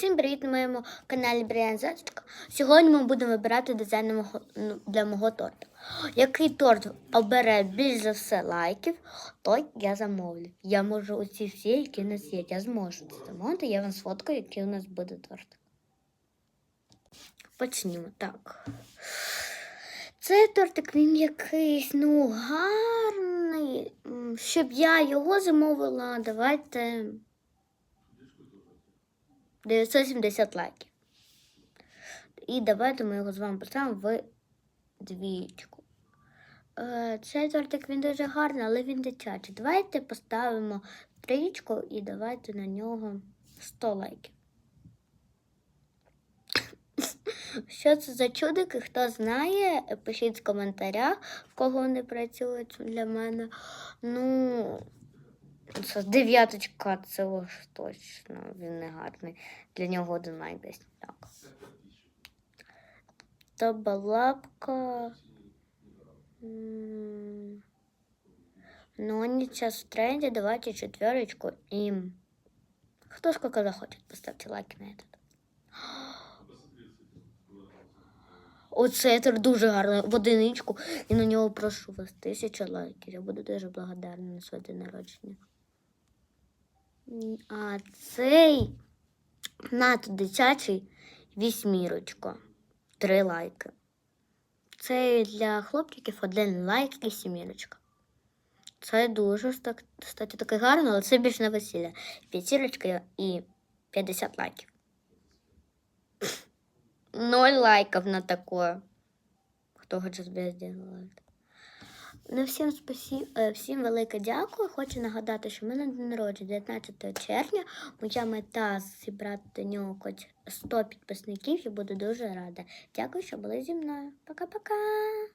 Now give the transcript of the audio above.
Всім привіт на моєму каналі Бріан Зачка. Сьогодні ми будемо вибирати дизайн ну, для мого торту. Який торт обере більш за все лайків, той я замовлю. Я можу оці всі, які у нас є. Я зможу це замовити. Я вам сфоткаю, який у нас буде торт. Почнімо так. Цей тортик він якийсь, ну, гарний. Щоб я його замовила, давайте 970 лайків. І давайте ми його з вами поставимо в двічку. Е, Цей тортик він дуже гарний, але він дитячий. Давайте поставимо трічку і давайте на нього 100 лайків. Що це за чудики? Хто знає, пишіть в коментарях, в кого вони працюють для мене. Ну, це дев'яточка, це уж точно. Він не гарний. Для нього один десь. Так. Табалапка. М, Ну, они сейчас в тренде. Давайте четверочку им. Кто сколько захочет, поставьте лайки на этот. Оце тепер дуже гарно в одиничку. І на нього прошу вас тисяча лайків. Я буду дуже благодарна на своє день народження. А цей надто дитячий вісьмірочка. Три лайки. Це для хлопчиків один лайк і сімірочка. Це дуже кстати, таке гарно, але це більш на весілля. П'ятірочка і 50 лайків. Ноль лайків на таке. Хто хоче собі зробити? Ну, всім спасі... е, всім велике дякую. Хочу нагадати, що в мене день народження 19 червня. Моя мета зібрати до нього хоч 100 підписників Я буду дуже рада. Дякую, що були зі мною. Пока-пока.